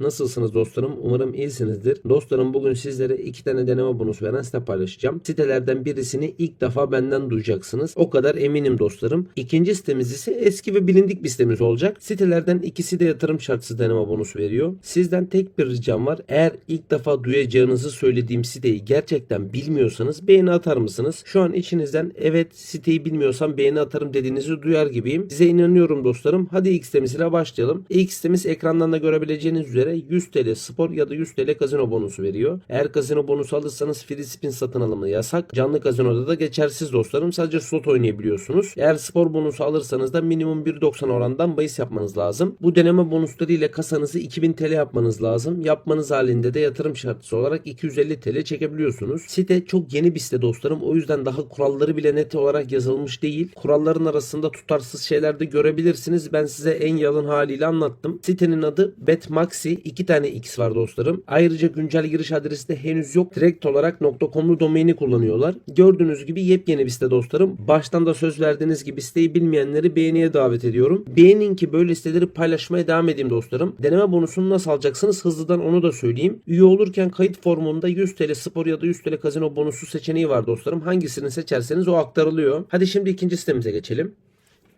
Nasılsınız dostlarım? Umarım iyisinizdir. Dostlarım bugün sizlere iki tane deneme bonusu veren site paylaşacağım. Sitelerden birisini ilk defa benden duyacaksınız. O kadar eminim dostlarım. İkinci sitemiz ise eski ve bilindik bir sitemiz olacak. Sitelerden ikisi de yatırım şartsız deneme bonusu veriyor. Sizden tek bir ricam var. Eğer ilk defa duyacağınızı söylediğim siteyi gerçekten bilmiyorsanız beğeni atar mısınız? Şu an içinizden evet siteyi bilmiyorsam beğeni atarım dediğinizi duyar gibiyim. Size inanıyorum dostlarım. Hadi ilk sitemize başlayalım. İlk sitemiz ekrandan da görebileceğiniz üzere 100 TL spor ya da 100 TL kazino bonusu veriyor. Eğer kazino bonusu alırsanız free spin satın alımı yasak. Canlı kazinoda da geçersiz dostlarım. Sadece slot oynayabiliyorsunuz. Eğer spor bonusu alırsanız da minimum 1.90 orandan bahis yapmanız lazım. Bu deneme bonusları ile kasanızı 2000 TL yapmanız lazım. Yapmanız halinde de yatırım şartısı olarak 250 TL çekebiliyorsunuz. Site çok yeni bir site dostlarım. O yüzden daha kuralları bile net olarak yazılmış değil. Kuralların arasında tutarsız şeyler de görebilirsiniz. Ben size en yalın haliyle anlattım. Sitenin adı Betmaxi. İki tane X var dostlarım. Ayrıca güncel giriş adresi de henüz yok. Direkt olarak .com'lu domaini kullanıyorlar. Gördüğünüz gibi yepyeni bir site dostlarım. Baştan da söz verdiğiniz gibi siteyi bilmeyenleri beğeniye davet ediyorum. Beğenin ki böyle siteleri paylaşmaya devam edeyim dostlarım. Deneme bonusunu nasıl alacaksınız? Hızlıdan onu da söyleyeyim. Üye olurken kayıt formunda 100 TL spor ya da 100 TL kazino bonusu seçeneği var dostlarım. Hangisini seçerseniz o aktarılıyor. Hadi şimdi ikinci sitemize geçelim.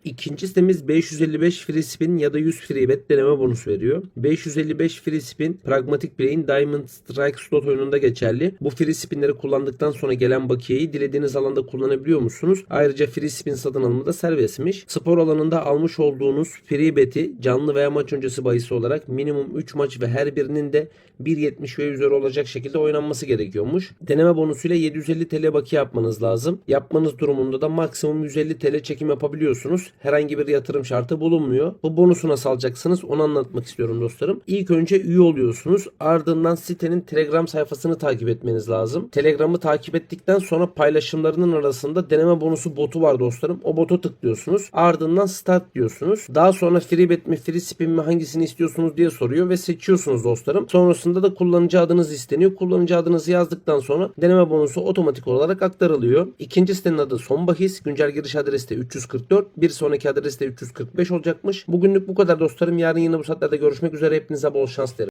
İkinci sitemiz 555 free spin ya da 100 free bet deneme bonusu veriyor. 555 free spin Pragmatic Play'in Diamond Strike slot oyununda geçerli. Bu free spinleri kullandıktan sonra gelen bakiyeyi dilediğiniz alanda kullanabiliyor musunuz? Ayrıca free spin satın alımı da serbestmiş. Spor alanında almış olduğunuz free beti canlı veya maç öncesi bahisi olarak minimum 3 maç ve her birinin de 1.70 ve üzeri olacak şekilde oynanması gerekiyormuş. Deneme bonusuyla 750 TL bakiye yapmanız lazım. Yapmanız durumunda da maksimum 150 TL çekim yapabiliyorsunuz. Herhangi bir yatırım şartı bulunmuyor. Bu bonusu nasıl alacaksınız onu anlatmak istiyorum dostlarım. İlk önce üye oluyorsunuz. Ardından sitenin Telegram sayfasını takip etmeniz lazım. Telegram'ı takip ettikten sonra paylaşımlarının arasında deneme bonusu botu var dostlarım. O bota tıklıyorsunuz. Ardından start diyorsunuz. Daha sonra free bet mi free spin mi hangisini istiyorsunuz diye soruyor ve seçiyorsunuz dostlarım. Sonrasında da kullanıcı adınız isteniyor. Kullanıcı adınızı yazdıktan sonra deneme bonusu otomatik olarak aktarılıyor. İkinci sitenin adı Son Bahis. Güncel giriş adresi de 344. Bir sonraki adresi de 345 olacakmış. Bugünlük bu kadar dostlarım. Yarın yine bu saatlerde görüşmek üzere. Hepinize bol şans dilerim.